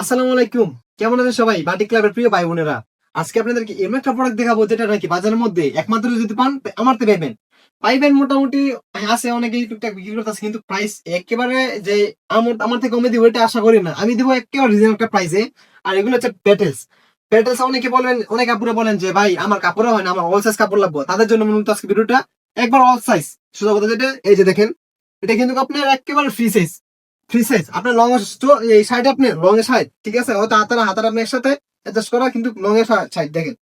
আসসালামু আলাইকুম। কেমন আছেন সবাই? বাটি ক্লাবের প্রিয় ভাই বোনেরা। আজকে আপনাদেরকে এমন একটা প্রোডাক্ট দেখাবো, যেটা নাকি বাজারের মধ্যে একমাত্র যদি পান আমার তো পাইবেন। পাইবেন মোটামুটি, আছে অনেকেই টুকটাক বিক্রি করতেছে, কিন্তু প্রাইস একেবারে যে আমার আমার থেকে কমে দিব, এটা আশা করি না। আমি দিব একেবারে রিজনেবল একটা প্রাইসে আর এগুলো হচ্ছে প্যাটেলস প্যাটেলস অনেকে বলেন, অনেক আপুরা বলেন যে, ভাই, আমার কাপড় হয় না, আমার অল সাইজ কাপড় লাগবে। তাদের জন্য মূলত আজকে ভিডিওটা একবার অল সাইজ শুধু কথা যেটা, এই যে দেখেন, এটা কিন্তু আপনার একেবারে ফ্রি সাইজ ফ্রি সাইজ আপনার লং এই সাইড আপনি লং এর সাইড ঠিক আছে? হয়তো হাতারা হাতারা আপনি একসাথে অ্যাডজাস্ট করা, কিন্তু লং এর সাইড দেখেন।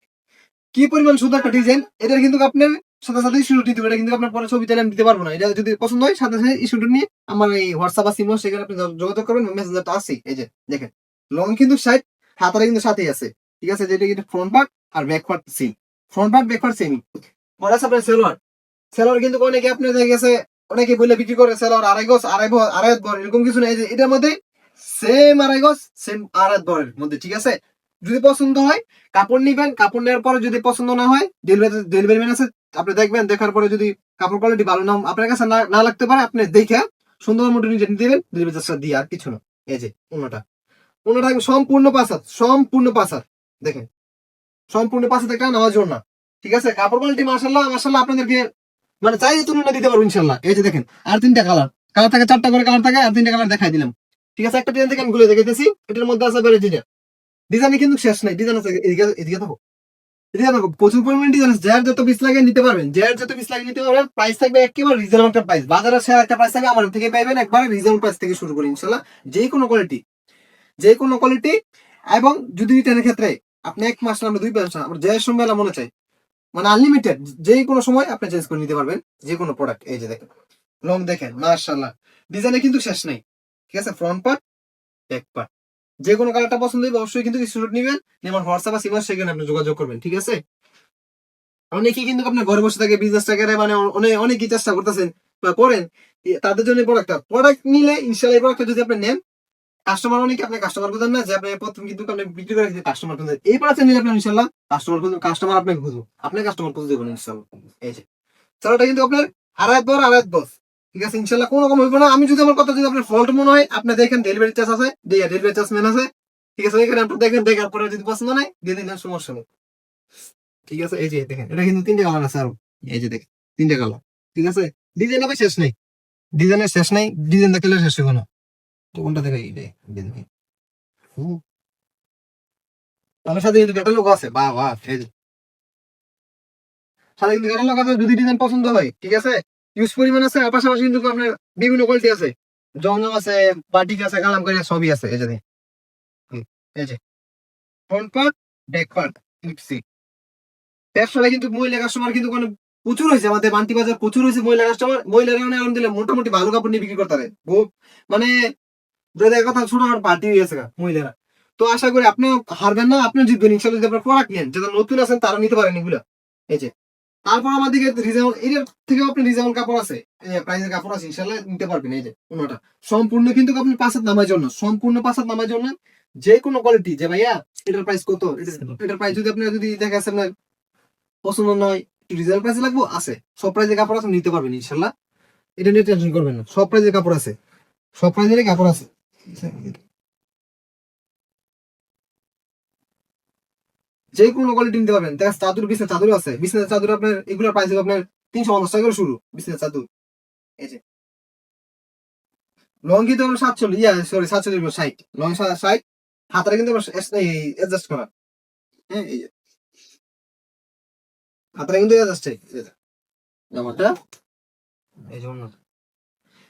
কি পরিমাণ সুন্দর একটা ডিজাইন এটা কিন্তু আপনার সাথে সাথে ইস্যু দিতে পারে কিন্তু আপনার পরে ছবি তাহলে আমি দিতে পারব না। এটা যদি পছন্দ হয়, সাথে সাথে ইস্যুটা নিয়ে আমার এই হোয়াটসঅ্যাপ আছে ইমো সেখানে আপনি যোগাযোগ করবেন। মেসেঞ্জার তো আছে, এই যে, দেখেন। লং কিন্তু সাইড হাতারা কিন্তু সাথেই আছে, ঠিক আছে? যেটা কিন্তু ফ্রন্ট পার্ট আর back part same front part back part same পরে আছে আপনার সেলোয়ার সেলোয়ার কিন্তু অনেকে আপনার দেখা গেছে অনেকে বলে বিক্রি করে সেলোয়ার আড়াই গজ, আড়াই আড়াই বর এরকম কিছু নেই। যে এটার মধ্যে সেম আড়াই গজ সেম আড়াই বরের মধ্যে, ঠিক আছে? যদি পছন্দ হয়, কাপড় নিবেন, কাপড় নেওয়ার পরে যদি পছন্দ না হয় ডেলিভারি ডেলিভারি ম্যান আছে, আপনি দেখবেন, দেখার পরে যদি কাপড় কোয়ালিটি ভালো না আপনার কাছে না লাগতে পারে, আপনি দেখে সুন্দর মতো নিজে নিতে দেবেন ডেলিভারি চার্জটা দিয়ে আর কিছু না। এই যে অন্যটা অন্যটা সম্পূর্ণ পাসার সম্পূর্ণ পাসার দেখেন। সম্পূর্ণ পাশে একটা নেওয়ার জন্য ঠিক আছে? কাপড় কোয়ালিটি মাসাল্লাহ মাসাল্লাহ আপনাদেরকে মানে চাই তুলনা দিতে পারব ইনশাল্লাহ এই যে দেখেন, আর তিনটা কালার কালার থাকে, চারটা করে কালার থাকে, আর তিনটা কালার দেখাই দিলাম। ঠিক আছে, একটা ডিজাইন থেকে আমি দেখাইতেছি। এটার মধ্যে আছে ডিজাইন কিন্তু শেষ নাই। ডিজাইন আছে, এদিকে এদিকে থাকো প্রচুর যত লাগে নিতে পারবেন। যত নিতে প্রাইস থাকবে একটা প্রাইস বাজারে একটা প্রাইস আমার থেকে পাইবেন একবার থেকে শুরু ইনশাল্লাহ কোয়ালিটি কোয়ালিটি এবং যদি রিটার্নের ক্ষেত্রে আপনি এক মাস না আমরা দুই মাস না সময় মনে চাই। মানে আনলিমিটেড যে কোনো সময় আপনি চেঞ্জ করে নিতে পারবেন, যে কোনো প্রোডাক্ট এই যে দেখেন লং দেখেন মার্শাল্লাহ ডিজাইনে কিন্তু শেষ নেই, ঠিক আছে ফ্রন্ট পার্ট ব্যাক পার্ট যে কোনো কালারটা পছন্দ হবে অবশ্যই কিন্তু স্ক্রিনশট নেবেন আমার হোয়াটসঅ্যাপ আছে ইমেল সেখানে আপনি যোগাযোগ করবেন, ঠিক আছে? অনেকেই কিন্তু আপনার ঘরে বসে থাকে বিজনেসটা করে মানে অনেক অনেকই চেষ্টা করতেছেন বা করেন, তাদের জন্য প্রোডাক্টটা প্রোডাক্ট নিলে ইনশাল্লাহ এই প্রোডাক্টটা যদি আপনি নেন কাস্টমার অনেকে আপনি কাস্টমার খুঁজেন না, যে আপনি প্রথম কিন্তু আপনি বিক্রি করে কাস্টমার খুঁজেন। আপনি ইনশাল্লাহ কাস্টমার খুঁজুন কাস্টমার খুঁজবো আপনি কাস্টমার খুঁজে দেবেন ইনশাল্লাহ এই যে। কিন্তু আপনার আড়াই আড়াই বস ঠিক আছে ইনশাল্লাহ কোনো রকম হইব না। আমি যদি আমার কথা যদি আপনার ফল্ট মনে হয়, আপনি দেখেন ডেলিভারি চার্জ আছে ডেলিভারি চার্জ মেন আছে। ঠিক আছে, এখানে আপনি দেখেন, দেখার পরে যদি পছন্দ নাই, দিয়ে দিলেন, সমস্যা নেই। ঠিক আছে, এই যে দেখেন, এটা কিন্তু তিনটে কালার আছে আরও। এই যে দেখেন, তিনটে কালার ঠিক আছে ডিজাইন হবে শেষ নেই। ডিজাইনের শেষ নেই ডিজাইন দেখলে শেষ হবে না। তো কোনটা দেখে। আমার সাথে কিন্তু ক্যাটালগ আছে। বাহ বাহ এই যে। সাথে কিন্তু ক্যাটালগ আছে যদি ডিজাইন পছন্দ হয় ঠিক আছে? ইউজ পরিমাণ আছে পাশাপাশি কিন্তু আপনার বিভিন্ন কোয়ালিটি আছে। আছে বাটিক আছে কালামকারি আছে, সবই আছে এই যে এই যে। ফ্রন্ট পার্ট ব্যাক পার্ট লিপসি ব্যবসাটা কিন্তু মহিলা কাস্টমার কিন্তু কোনো প্রচুর হয়েছে আমাদের বান্টি বাজার প্রচুর হয়েছে মহিলা কাস্টমার মহিলারা মানে দিলে মোটামুটি ভালো কাপড় নিয়ে বিক্রি করতে পারে। মানে যদি এক কথা ছোট আর পার্টি হয়ে গেছে মহিলারা। তো আশা করি আপনিও হারবেন না আপনিও জিতবেন ইনশাল্লাহ যদি আপনার প্রোডাক্ট নেন যারা নতুন আছেন তারা নিতে পারেন এগুলো। এই যে তারপর আমাদেরকে রিজনেবল এর থেকেও আপনি রিজনেবল কাপড় আছে। প্রাইসের কাপড় আছে ইনশাল্লাহ নিতে পারবেন এই যে কোনোটা সম্পূর্ণ কিন্তু আপনি পাঁচাত নামার জন্য সম্পূর্ণ পাঁচাত নামার জন্য যে কোনো কোয়ালিটি যে ভাইয়া এটার প্রাইস কত? এটার প্রাইস যদি আপনার যদি দেখা যাচ্ছে আপনার পছন্দ নয় রিজনেবল প্রাইসে লাগবো আছে। সব প্রাইজের কাপড় আছে নিতে পারবেন ইনশাল্লাহ। এটা নিয়ে টেনশন করবেন না সব প্রাইজের কাপড় আছে। সব প্রাইসের কাপড় আছে। যে কোনো কোয়ালিটি নিতে পারবেন। দেখা চাদর, বিছনা চাদর আছে। বিছনা চাদর আপনার, এগুলোর প্রাইস হবে আপনার তিনশো পঞ্চাশ টাকা করে শুরু, বিছনা চাদর। এই যে। লং কিন্তু সাতচল্লিশ, ইয়া সরি সাতচল্লিশ ষাট। লং ষাট হাতারে কিন্তু অ্যাডজাস্ট করা। হ্যাঁ এই যে। কিন্তু অ্যাডজাস্ট জামাটা। এই যে অন্য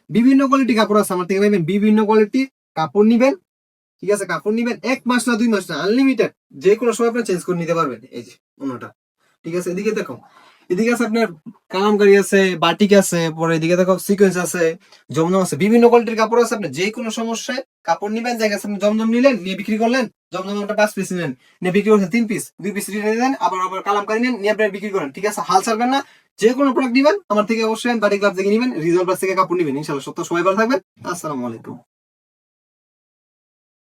বিভিন্ন কোয়ালিটি কাপড় আছে, আমার থেকে বিভিন্ন কোয়ালিটি কাপড় নিবেন, ঠিক আছে? কাপড় নিবেন, এক মাস না দুই মাস না আনলিমিটেড যে কোনো সময় আপনি চেঞ্জ করে নিতে পারবেন। এই যে, অন্যটা, ঠিক আছে? এদিকে দেখো, এদিকে আছে আপনার কালামকারি আছে, বাটিক আছে, পরে এদিকে দেখো সিকোয়েন্স আছে, জমজম আছে, বিভিন্ন কোয়ালিটির কাপড় আছে আপনি যে কোনো সমস্যায় কাপড় নিবেন জায়গা আপনি জমজম নিলেন, নিয়ে বিক্রি করলেন, জমজম আপনার পাঁচ পিস নিলেন, নিয়ে বিক্রি করছেন তিন পিস দুই পিস রিটার্ন দেন, আবার আবার কালামকারি নেন, নিয়ে আপনি বিক্রি করেন, ঠিক আছে? হাল ছাড়বেন না যে কোনো প্রোডাক্ট নিবেন, আমার থেকে অবশ্যই বাটিক ক্লাব থেকে নিবেন প্লাস থেকে কাপড় নিবেন, ইনশাল্লাহ সত্য সবাই ভালো থাকবেন, আসসালামু আলাইকুম।